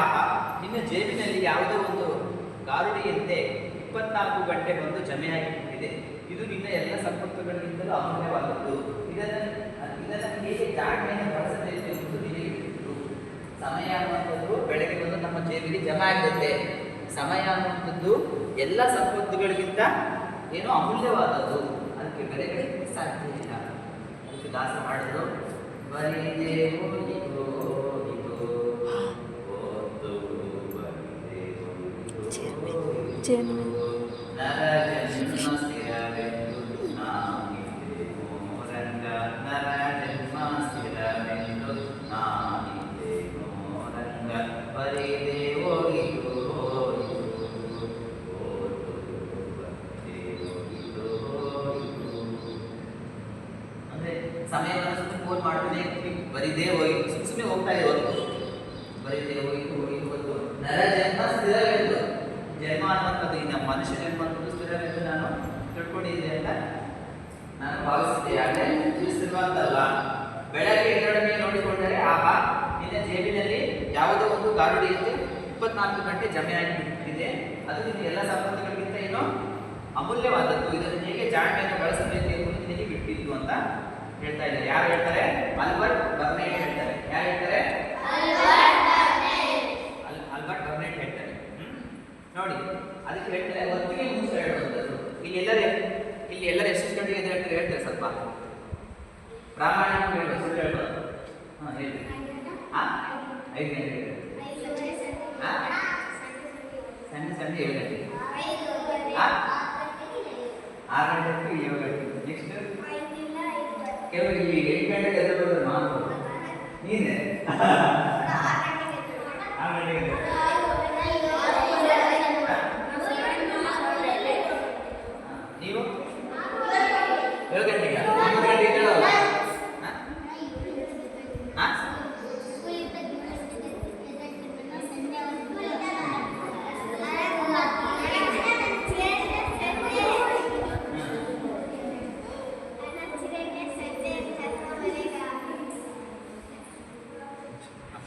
ಆಹಾ ನಿನ್ನ ಜೇಬಿನಲ್ಲಿ ಯಾವುದೋ ಒಂದು ಗಾರುಡಿಯಂತೆ ಇಪ್ಪತ್ನಾಲ್ಕು ಗಂಟೆ ಬಂದು ಜಮೆಯಾಗಿಬಿಟ್ಟಿದೆ ಇದು ನಿನ್ನ ಎಲ್ಲ ಸಂಪತ್ತುಗಳಿಗಿಂತಲೂ ಅಮೂಲ್ಯವಾದದ್ದು. ಇದನ್ನು ಇದನ್ನು ಹೇಗೆ ಜಾಣ್ಮೆಯನ್ನು ಬಳಸಬೇಕು ಎಂಬುದು ನಿನಗೆ ಸಮಯ ಅನ್ನುವಂಥದ್ದು ಬೆಳಗ್ಗೆ ಬಂದು ನಮ್ಮ ಜೇಬಿಗೆ ಜಮಾ ಆಗುತ್ತೆ. ಸಮಯ ಅನ್ನುವಂಥದ್ದು ಎಲ್ಲ ಸಂಪತ್ತುಗಳಿಗಿಂತ ಏನೋ ಅಮೂಲ್ಯವಾದದ್ದು. ಅದಕ್ಕೆ ಬೆಲೆ ಸಾಧ್ಯವಿಲ್ಲ ಸಾಧ್ಯ ಇಲ್ಲ. ಅದಕ್ಕೆ ದಾಸ ಮಾಡಿದ್ರು ಬರಿದೆ ಅಂದ್ರೆ ಸಮಯವನ್ನು ಸುಮ್ಮನೆ ಫೋನ್ ಮಾಡ್ತಾನೆ ಬರಿದೇ ಹೋಗಿತ್ತು ಸುಮ್ಮನೆ ಸುಮ್ಮನೆ ಹೋಗ್ತಾ ಇರೋದು ಬರಿದೇ ಹೋಗಿತ್ತು ಅನ್ನುವಂಥದ್ದು ಈ ಮಾಡ್ಬೋದು? ಸ್ಥಿರವೆಂದು ನಾನು ತಿಳ್ಕೊಂಡಿದ್ದೆ ಅಂತ ನಾನು ಭಾವಿಸಿದ್ದೆ ಆದರೆ ತಿಳಿಸಿರುವಂತಲ್ಲ ಬೆಳಗ್ಗೆ ಎರಡನೇ ನೋಡಿಕೊಂಡರೆ, ಆಹಾ, ನಿನ್ನ ಜೇಬಿನಲ್ಲಿ ಯಾವುದೋ ಒಂದು ಗಾರುಡಿಯಂತೆ ಇಪ್ಪತ್ನಾಲ್ಕು ಗಂಟೆ ಜಮೆಯಾಗಿ ಬಿಟ್ಟಿದೆ ಅದು ನಿನ್ನ ಎಲ್ಲ ಸಂಪತ್ತುಗಳಿಗಿಂತ ಏನೋ ಅಮೂಲ್ಯವಾದದ್ದು. ಇದನ್ನು ಹೇಗೆ ಜಾಣ್ಮೆಯನ್ನು ಬಳಸಬೇಕು ಎಂಬುದು ನಿನಗೆ ಬಿಟ್ಟಿದ್ದು ಅಂತ ಹೇಳ್ತಾ ಇದ್ದಾರೆ. ಯಾರು ಹೇಳ್ತಾರೆ? ಅಲ್ಬರ್ಟ್ ಬರ್ಮೇ ಹೇಳ್ತಾರೆ. ಯಾರು ಹೇಳ್ತಾರೆ ಅಲ್- ಅಲ್ಬರ್ಟ್ ಬರ್ನೇಟ್ ಹೇಳ್ತಾರೆ ಹ್ಮ್? ನೋಡಿ. ಅದಕ್ಕೆ ಹೇಳ್ತಾರೆ ಒತ್ತಿಗೆ ಮುಗಿಸ ಹೇಳುವಂಥದ್ದು. ಇಲ್ಲಿ ಎಲ್ಲರೇ ಇಲ್ಲಿ ಎಲ್ಲರ ಎಷ್ಟು ಗಂಟೆಗೆ ಇದೆ ಹೇಳ್ತಾರೆ ಹೇಳ್ತಾರೆ ಸ್ವಲ್ಪ. ಪ್ರಾಮಾಣಿಕ ಹೇಳಿ ಸುಳ್ಳು ಹೇಳ್ಬಾರ್ದು ಹಾಂ ಹೇಳಿ. ಹಾಂ ಐದು ಗಂಟೆಗೆ ಹಾಂ ಸಣ್ಣ ಸಣ್ಣ ಏಳು ಗಂಟೆಗೆ ಆರು ಗಂಟೆ ಏಳು ಗಂಟೆ ನೆಕ್ಸ್ಟ್ ಕೆಲವರು ಇಲ್ಲಿ ಎಂಟು ಗಂಟೆಗೆ ಎದ್ದು ಮಾತು ನೀನೆ?